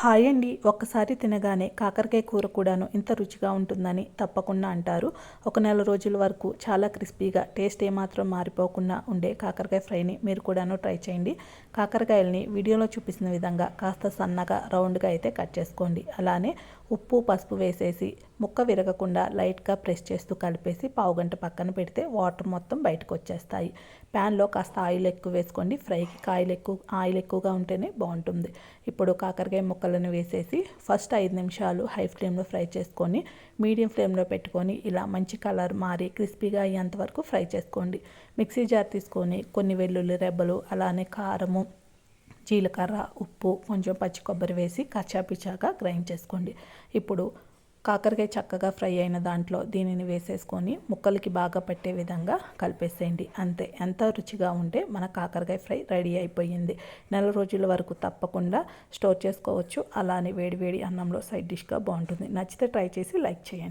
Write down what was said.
Hi అండి ఒక్కసారి తినగానే కాకరకాయ కూర కూడాను ఇంత రుచిగా ఉంటుందని తప్పకుండా అంటారు. ఒక నెల రోజుల వరకు చాలా క్రిస్పీగా టేస్ట్ ఏమాత్రం మారిపోకుండా ఉండే కాకరకాయ ఫ్రైని మీరు కూడాను ట్రై చేయండి. కాకరకాయలని వీడియోలో చూపిస్తున్న విధంగా కాస్త సన్నగా రౌండ్గా అయితే కట్ చేసుకోండి. అలానే ఉప్పు పసుపు వేసేసి ముక్క విరగకుండా లైట్గా ప్రెస్ చేస్తూ కలిపేసి పావు గంట పక్కన పెడితే వాటర్ మొత్తం బయటకు వచ్చేస్తాయి ప్యాన్లో కాస్త ఆయిల్ ఎక్కువ వేసుకోండి. ఫ్రైకి కాయలు ఎక్కువ ఆయిల్ ఎక్కువగా ఉంటేనే బాగుంటుంది. ఇప్పుడు కాకరకాయ ముక్కలను వేసేసి ఫస్ట్ ఐదు నిమిషాలు హై ఫ్లేమ్లో ఫ్రై చేసుకొని మీడియం ఫ్లేమ్లో పెట్టుకొని ఇలా మంచి కలర్ మారి క్రిస్పీగా అయ్యేంత వరకు ఫ్రై చేసుకోండి. మిక్సీ జార్ తీసుకొని కొన్ని వెల్లుల్లి రెబ్బలు అలానే కారము జీలకర్ర ఉప్పు కొంచెం పచ్చి కొబ్బరి వేసి కచ్చాపిచ్చాగా గ్రైండ్ చేసుకోండి. ఇప్పుడు కాకరకాయ చక్కగా ఫ్రై అయిన దాంట్లో దీనిని వేసేసుకొని ముక్కలకి బాగా పట్టే విధంగా కలిపేసేయండి. అంతే ఎంత రుచిగా ఉంటే మన కాకరకాయ ఫ్రై రెడీ అయిపోయింది. నెల రోజుల వరకు తప్పకుండా స్టోర్ చేసుకోవచ్చు. అలానే వేడివేడి అన్నంలో సైడ్ డిష్గా బాగుంటుంది. నచ్చితే ట్రై చేసి లైక్ చేయండి.